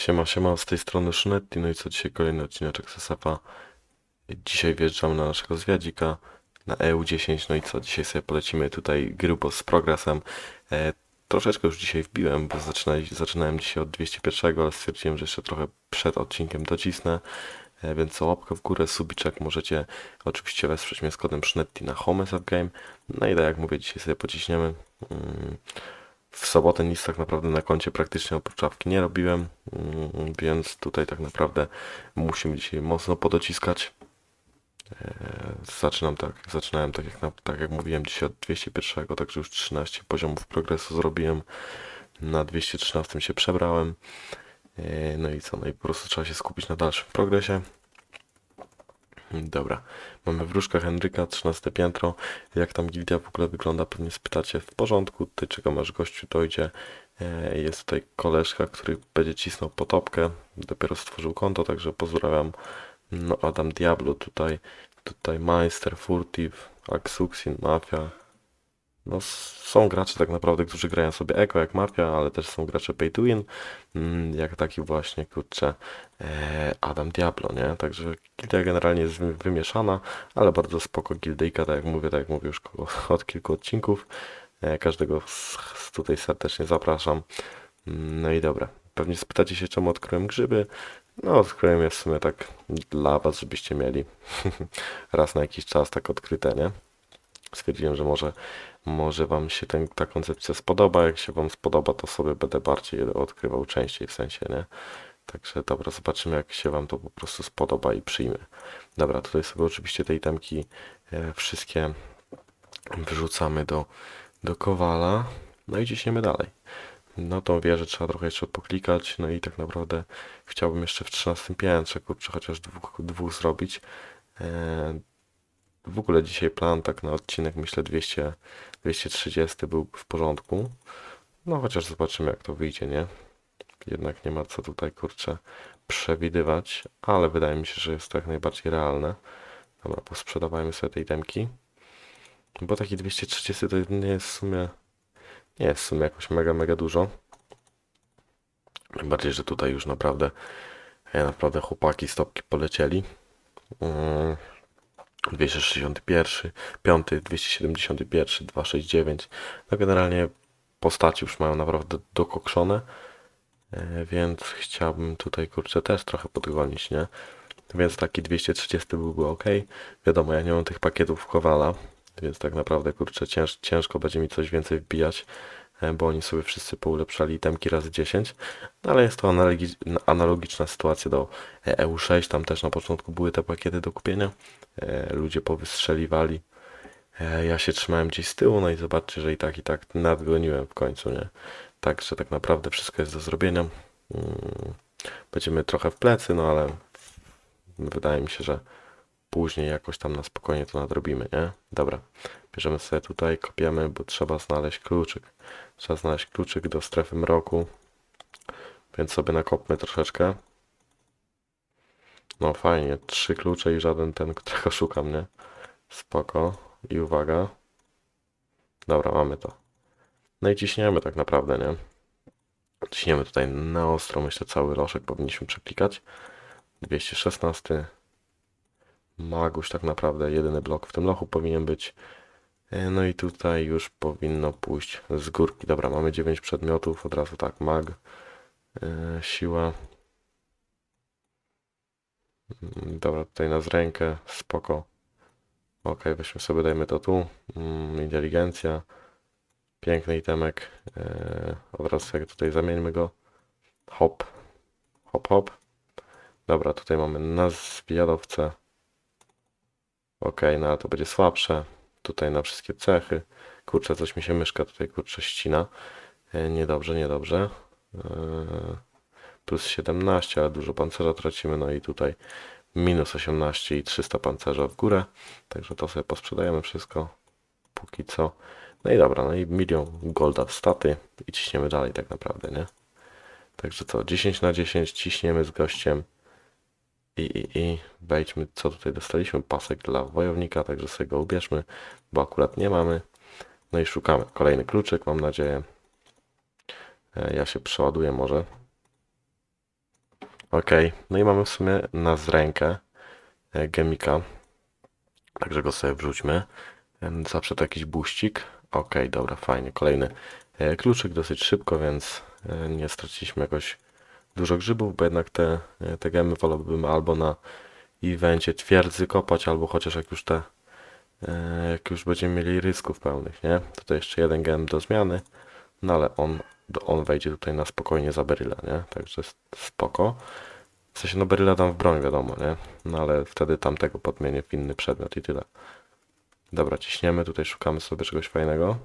Siema, siema, z tej strony Szynetti, no i co dzisiaj kolejny odcineczek SF-a. Dzisiaj wjeżdżamy na naszego zwiadzika, na EU10, no i co, dzisiaj sobie polecimy tutaj grubo z progresem. E, troszeczkę już dzisiaj wbiłem, bo zaczynali, zaczynałem dzisiaj od 201, ale stwierdziłem, że jeszcze trochę przed odcinkiem docisnę. E, więc co, łapkę w górę, subiczek, możecie oczywiście wesprzeć mnie z kodem Szynetti na Home Game. No i tak jak mówię, dzisiaj sobie pociśniemy. Mm, w sobotę nic tak naprawdę na koncie praktycznie oprócz nie robiłem, mm, więc tutaj tak naprawdę musimy dzisiaj mocno podociskać. Eee, Zaczynam tak, zaczynałem tak jak, tak jak mówiłem dzisiaj od 201, także już 13 poziomów progresu zrobiłem. Na 213 się przebrałem. Eee, No i co, no i po prostu trzeba się skupić na dalszym progresie. Dobra, mamy wróżka Henryka, 13 piętro. Jak tam gildia w ogóle wygląda, pewnie spytacie. W porządku, tutaj czekam aż gościu dojdzie. E, Jest tutaj koleżka, który będzie cisnął potopkę. Dopiero stworzył konto, także pozdrawiam. No Adam Diablo tutaj, tutaj Meister, Furtiv, Axuxin, Mafia. No są gracze tak naprawdę, którzy grają sobie Eko jak Mafia, ale też są gracze Pay to Win, mm, jak taki właśnie, kurczę, e, Adam Diablo, nie? Także gildia generalnie jest wy- wymieszana, ale bardzo spoko gildyjka, tak jak mówię, tak jak mówię już od kilku odcinków. E, Każdego z, z tutaj serdecznie zapraszam. Mm, No i dobra, pewnie spytacie się, czemu odkryłem grzyby. No, odkryłem je w sumie tak dla was, żebyście mieli raz na jakiś czas tak odkryte, nie? Stwierdziłem, że może, może wam się ten, ta koncepcja spodoba. Jak się wam spodoba, to sobie będę bardziej odkrywał częściej w sensie, nie? Także dobra, zobaczymy jak się wam to po prostu spodoba i przyjmie. Dobra, tutaj sobie oczywiście te itemki e, wszystkie wyrzucamy do, do kowala. No i ciśniemy dalej. No tą wieżę trzeba trochę jeszcze poklikać, no i tak naprawdę chciałbym jeszcze w 13 piętrze, kurczę, chociaż dwóch, dwóch zrobić. W ogóle dzisiaj plan tak na odcinek, myślę 200, 230 był w porządku. No chociaż zobaczymy jak to wyjdzie, nie? Jednak nie ma co tutaj, kurczę, przewidywać, ale wydaje mi się, że jest to jak najbardziej realne. Dobra, posprzedawajmy sobie te itemki. Bo taki 230 to nie jest w sumie, nie jest w sumie jakoś mega, mega dużo. Tym bardziej, że tutaj już naprawdę, e, naprawdę chłopaki stopki polecieli. Mm, 261, 5, 271, 269. No generalnie postaci już mają naprawdę dokokszone, e, więc chciałbym tutaj kurczę też trochę podgonić, nie? Więc taki 230 byłby ok. Wiadomo, ja nie mam tych pakietów Kowala, więc tak naprawdę kurczę cięż, ciężko będzie mi coś więcej wbijać, bo oni sobie wszyscy poulepszali itemki razy 10. No ale jest to analogi analogiczna sytuacja do e, EU6, tam też na początku były te pakiety do kupienia. E, Ludzie powystrzeliwali. E, Ja się trzymałem gdzieś z tyłu, no i zobaczcie, że i tak, i tak nadgoniłem w końcu, nie? Także tak naprawdę wszystko jest do zrobienia. Mm, Będziemy trochę w plecy, no ale wydaje mi się, że później jakoś tam na spokojnie to nadrobimy, nie? Dobra, bierzemy sobie tutaj, kopiemy, bo trzeba znaleźć kluczyk. Trzeba znaleźć kluczyk do strefy mroku, więc sobie nakopmy troszeczkę. No fajnie, trzy klucze i żaden ten, którego szukam, nie? Spoko. I uwaga. Dobra, mamy to. No i ciśniemy tak naprawdę, nie? Ciśniemy tutaj na ostro, myślę cały loszek powinniśmy przeklikać. 216. Maguś tak naprawdę, jedyny blok w tym lochu powinien być. E, No i tutaj już powinno pójść z górki. Dobra, mamy 9 przedmiotów, od razu tak, mag, e, siła. Mm, Dobra, tutaj na rękę, spoko. Ok, weźmy sobie, dajmy to tu. Mm, Inteligencja. Piękny itemek. E, Od razu sobie tutaj zamieńmy go. Hop. Hop, hop. Dobra, tutaj mamy na zwiadowcę. Ok, no ale to będzie słabsze. Tutaj na wszystkie cechy. Kurczę, coś mi się myszka tutaj kurczę ścina. E, Niedobrze, niedobrze. E, Plus 17, ale dużo pancerza tracimy. No i tutaj minus 18 i 300 pancerza w górę. Także to sobie posprzedajemy wszystko. Póki co. No i dobra, no i milion golda w staty i ciśniemy dalej tak naprawdę, nie? Także co, 10 na 10 ciśniemy z gościem i, i, i wejdźmy, co tutaj dostaliśmy, pasek dla wojownika, także sobie go ubierzmy, bo akurat nie mamy. No i szukamy. Kolejny kluczyk, mam nadzieję. E, Ja się przeładuję może. Okej, no i mamy w sumie na z rękę e, gemika. Także go sobie wrzućmy. Em, Zawsze to jakiś buścik. Okej, dobra, fajnie. Kolejny e, kluczyk dosyć szybko, więc e, nie straciliśmy jakoś dużo grzybów, bo jednak te, e, te gemy wolałbym albo na evencie twierdzy kopać, albo chociaż jak już te e, jak już będziemy mieli rysków pełnych, nie? Tutaj jeszcze jeden gem do zmiany, no ale on, on wejdzie tutaj na spokojnie za beryla, nie? Także spoko. W sensie, no beryla dam w broń, wiadomo, nie? No ale wtedy tamtego podmienię w inny przedmiot i tyle. Dobra, ciśniemy, tutaj szukamy sobie czegoś fajnego.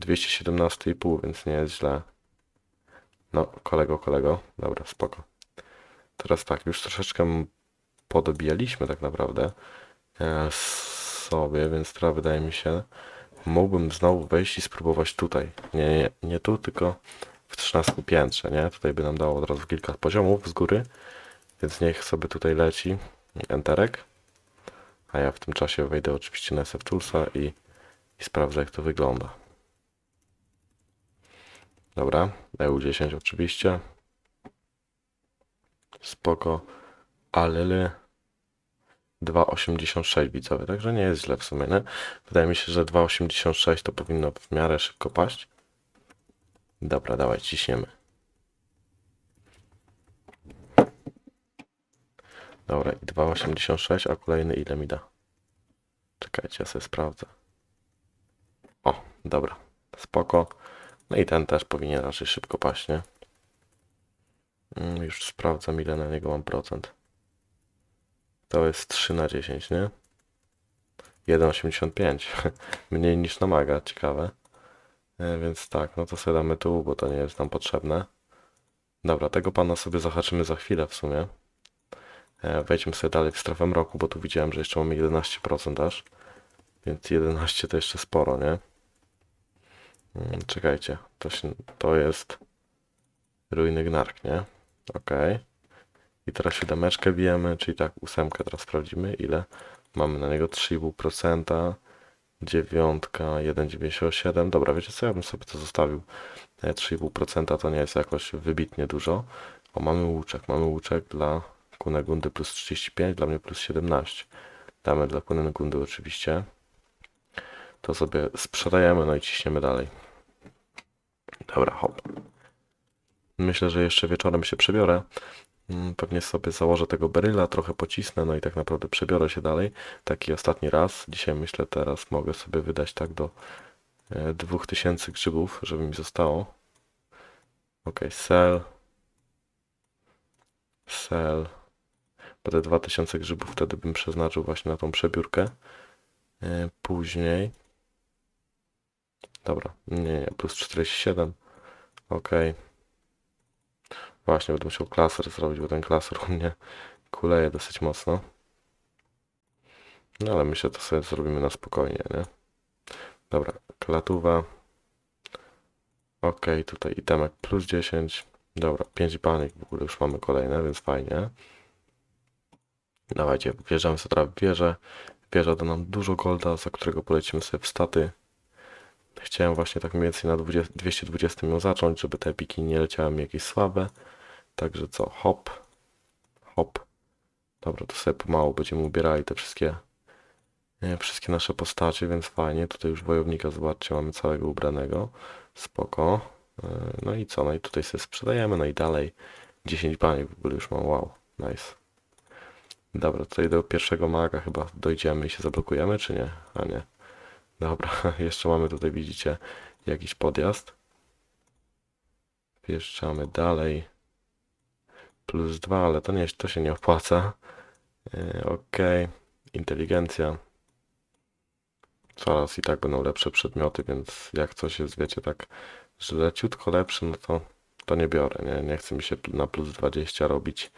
217,5, więc nie jest źle. No, kolego, kolego. Dobra, spoko. Teraz tak, już troszeczkę podobijaliśmy tak naprawdę e, sobie, więc teraz wydaje mi się, mógłbym znowu wejść i spróbować tutaj. Nie, nie, nie tu, tylko w 13 piętrze, nie? Tutaj by nam dało od razu kilka poziomów z góry, więc niech sobie tutaj leci enterek. A ja w tym czasie wejdę oczywiście na SF Toolsa i, i sprawdzę jak to wygląda. Dobra, EU10 oczywiście. Spoko. Alele 2,86 widzowie, także nie jest źle w sumie, nie? Wydaje mi się, że 2,86 to powinno w miarę szybko paść. Dobra, dawaj, ciśniemy. Dobra, i 2,86, a kolejny ile mi da? Czekajcie, ja sobie sprawdzę. O, dobra, spoko. No i ten też powinien raczej szybko paść, nie? Mm, Już sprawdzam ile na niego mam procent. To jest 3 na 10, nie? 1,85. Mniej niż na maga, ciekawe. E, Więc tak, no to sobie damy tu, bo to nie jest nam potrzebne. Dobra, tego pana sobie zahaczymy za chwilę w sumie. E, Wejdźmy sobie dalej w strefę mroku, bo tu widziałem, że jeszcze mamy 11% aż. Więc 11 to jeszcze sporo, nie? Mm, Czekajcie, to, się, to jest Ruiny Gnark, nie? Okej. I teraz siódemeczkę bijemy, czyli tak, ósemkę teraz sprawdzimy, ile mamy na niego 3,5%, dziewiątka, 1,97. Dobra, wiecie co, ja bym sobie to zostawił. E, 3,5% to nie jest jakoś wybitnie dużo. O, mamy łuczek, mamy łuczek dla Kunegundy plus 35, dla mnie plus 17. Damy dla Kunegundy oczywiście. To sobie sprzedajemy, no i ciśniemy dalej. Dobra, hop. Myślę, że jeszcze wieczorem się przebiorę. Mm, Pewnie sobie założę tego beryla, trochę pocisnę, no i tak naprawdę przebiorę się dalej. Taki ostatni raz. Dzisiaj myślę, teraz mogę sobie wydać tak do e, 2000 grzybów, żeby mi zostało. Ok, sell. Sell. Bo te 2000 grzybów wtedy bym przeznaczył właśnie na tą przebiórkę. E, Później. Dobra, nie, nie, plus 47. Ok. Właśnie, będę musiał klaser zrobić, bo ten klaser u mnie kuleje dosyć mocno. No ale myślę, to sobie zrobimy na spokojnie, nie? Dobra, klatuwa. Ok, tutaj itemek plus 10. Dobra, 5 banik w ogóle już mamy kolejne, więc fajnie. Dawajcie, wjeżdżamy sobie teraz w wieżę. Wieża da nam dużo golda, za którego polecimy sobie w staty. Chciałem właśnie tak mniej więcej na 20, 220 ją zacząć, żeby te epiki nie leciały mi jakieś słabe. Także co, hop, hop. Dobra, to sobie pomału będziemy ubierali te wszystkie, e, wszystkie nasze postacie, więc fajnie. Tutaj już wojownika, zobaczcie, mamy całego ubranego. Spoko. E, No i co, no i tutaj sobie sprzedajemy, no i dalej 10 bani w ogóle już mam, wow, nice. Dobra, tutaj do pierwszego maga chyba dojdziemy i się zablokujemy, czy nie? A nie. Dobra, jeszcze mamy tutaj, widzicie, jakiś podjazd. Wjeżdżamy dalej. Plus 2, ale to, nie, to się nie opłaca. Yy, ok, inteligencja. Coraz i tak będą lepsze przedmioty, więc jak coś jest, wiecie, tak, że leciutko lepszy, no to, to nie biorę, nie? Nie chce mi się na plus 20 robić,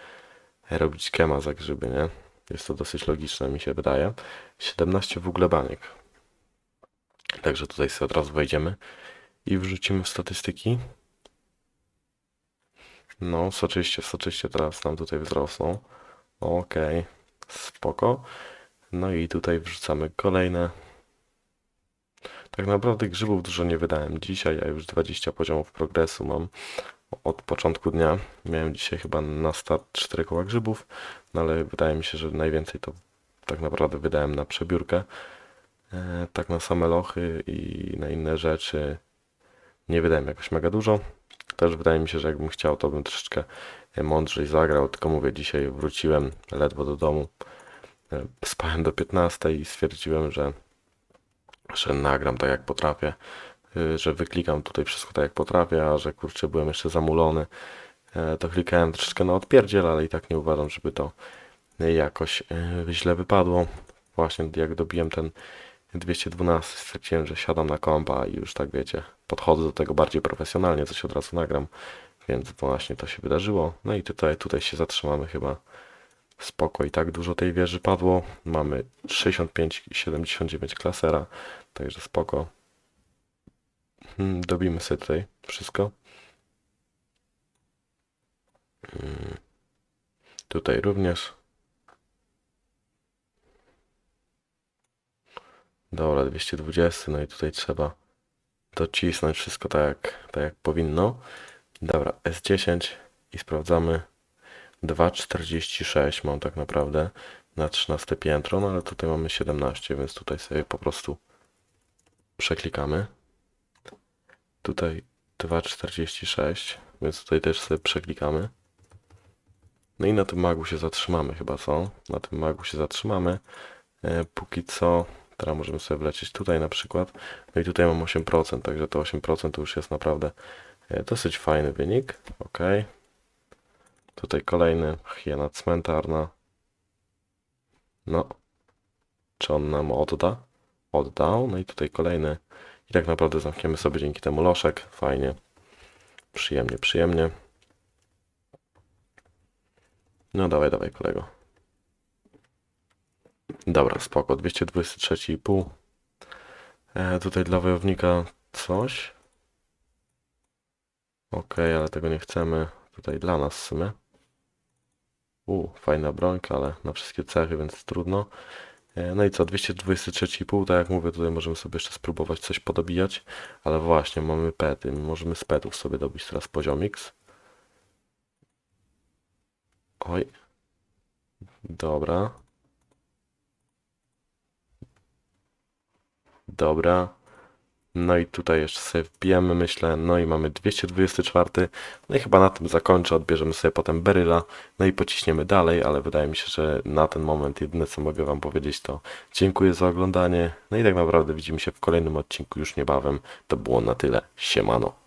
robić kema za grzyby, nie? Jest to dosyć logiczne, mi się wydaje. 17 w ogóle baniek. Także tutaj sobie od razu wejdziemy i wrzucimy w statystyki. No, soczyście, soczyście teraz nam tutaj wzrosną. Okej, spoko. No i tutaj wrzucamy kolejne. Tak naprawdę grzybów dużo nie wydałem dzisiaj, a już 20 poziomów progresu mam. od początku dnia. Miałem dzisiaj chyba na start 4 koła grzybów, no ale wydaje mi się, że najwięcej to tak naprawdę wydałem na przebiórkę. E, tak na same lochy i na inne rzeczy nie wydałem jakoś mega dużo. Też wydaje mi się, że jakbym chciał, to bym troszeczkę mądrzej zagrał, tylko mówię, dzisiaj wróciłem ledwo do domu. E, Spałem do 15 i stwierdziłem, że, że nagram tak jak potrafię, że wyklikam tutaj wszystko tak jak potrafię, a że kurczę byłem jeszcze zamulony. E, To klikałem troszeczkę na odpierdziel, ale i tak nie uważam, żeby to jakoś e, źle wypadło. Właśnie jak dobiłem ten 212, stwierdziłem, że siadam na kompa i już tak wiecie, podchodzę do tego bardziej profesjonalnie, coś od razu nagram, więc właśnie to się wydarzyło. No i tutaj, tutaj się zatrzymamy chyba spoko i tak dużo tej wieży padło. Mamy 65 i 79 klasera, także spoko. Hmm, Dobimy sobie tutaj wszystko. Hmm. Tutaj również. Dobra, 220, no i tutaj trzeba docisnąć wszystko tak jak, tak jak powinno. Dobra, S10 i sprawdzamy. 2,46 mam tak naprawdę na 13 piętro, no ale tutaj mamy 17, więc tutaj sobie po prostu przeklikamy. Tutaj 2,46, więc tutaj też sobie przeklikamy. No i na tym magu się zatrzymamy chyba, co? Na tym magu się zatrzymamy. E, póki co, teraz możemy sobie wlecieć tutaj na przykład. No i tutaj mam 8%, także to 8% to już jest naprawdę e, dosyć fajny wynik. Ok. Tutaj kolejny hiena cmentarna. No. Czy on nam odda? Oddał. No i tutaj kolejny. I tak naprawdę zamkniemy sobie dzięki temu loszek. Fajnie. Przyjemnie, przyjemnie. No dawaj, dawaj kolego. Dobra, spoko. 223,5. E, tutaj dla wojownika coś. Okej, ale tego nie chcemy. Tutaj dla nas w sumie. U, fajna brońka, ale na wszystkie cechy, więc trudno. E, No i co, 223,5, tak jak mówię, tutaj możemy sobie jeszcze spróbować coś podobijać, ale właśnie, mamy pety, możemy z petów sobie dobić teraz poziomix. Oj. Dobra. Dobra. No i tutaj jeszcze sobie wbijemy, myślę, no i mamy 224. No i chyba na tym zakończę, odbierzemy sobie potem Beryla, no i pociśniemy dalej, ale wydaje mi się, że na ten moment jedyne co mogę Wam powiedzieć to dziękuję za oglądanie. No i tak naprawdę widzimy się w kolejnym odcinku już niebawem. To było na tyle. Siemano.